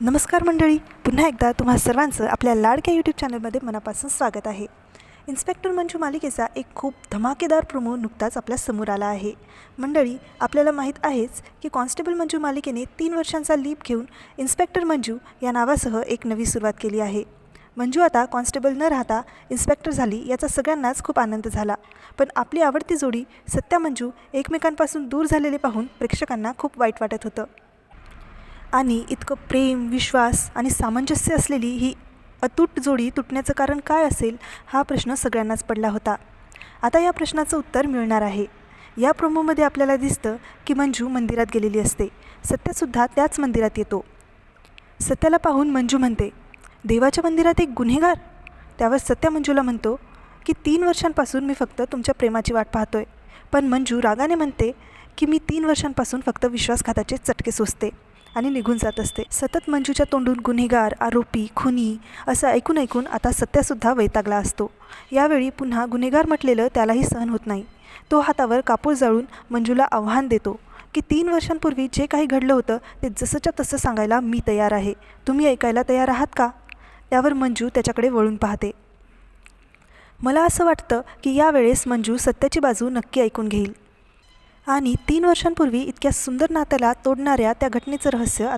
नमस्कार मंडळी पुन्हा एकदा तुम्हा सर्वांचं आपल्या लाडक्या यूट्यूब चॅनलमध्ये मनापासून स्वागत आहे. इन्स्पेक्टर मंजू मालिकेचा एक खूप धमाकेदार प्रोमो नुकताच आपल्यासमोर आला आहे. मंडळी आपल्याला माहीत आहेच की कॉन्स्टेबल मंजू मालिकेने तीन वर्षांचा लीप घेऊन इन्स्पेक्टर मंजू या नावासह एक नवी सुरुवात केली आहे. मंजू आता कॉन्स्टेबल न राहता इन्स्पेक्टर झाली याचा सगळ्यांनाच खूप आनंद झाला. पण आपली आवडती जोडी सत्या मंजू एकमेकांपासून दूर झालेले पाहून प्रेक्षकांना खूप वाईट वाटत होतं. आणि इतकं प्रेम विश्वास आणि सामंजस्य असलेली ही अतूट जोडी तुटण्याचं कारण काय असेल हा प्रश्न सगळ्यांनाच पडला होता. आता या प्रश्नाचं उत्तर मिळणार आहे. या प्रोमोमध्ये आपल्याला दिसतं की मंजू मंदिरात गेलेली असते. सत्यासुद्धा त्याच मंदिरात येतो. सत्याला पाहून मंजू म्हणते देवाच्या मंदिरात एक गुन्हेगार? त्यावर सत्या मंजूला म्हणतो की तीन वर्षांपासून मी फक्त तुमच्या प्रेमाची वाट पाहतोय. पण मंजू रागाने म्हणते की मी तीन वर्षांपासून फक्त विश्वासघाताचे चटके सोसते. आणि निघून जात असते. सतत मंजूच्या तोंडून गुन्हेगार आरोपी खुनी असं ऐकून ऐकून आता सत्यासुद्धा वैतागला असतो. यावेळी पुन्हा गुन्हेगार म्हटलेलं त्यालाही सहन होत नाही. तो हातावर कापूर जाळून मंजूला आव्हान देतो की तीन वर्षांपूर्वी जे काही घडलं होतं ते जसंच्या तसं सांगायला मी तयार आहे. तुम्ही ऐकायला तयार आहात का? त्यावर मंजू त्याच्याकडे वळून पाहते. मला असं वाटतं की यावेळेस मंजू सत्याची बाजू नक्की ऐकून घेईल. आणि तीन वर्षांपूर्वी इतक्या सुंदर नात्याला तोडणाऱ्या त्या घटनेचं रहस्य आता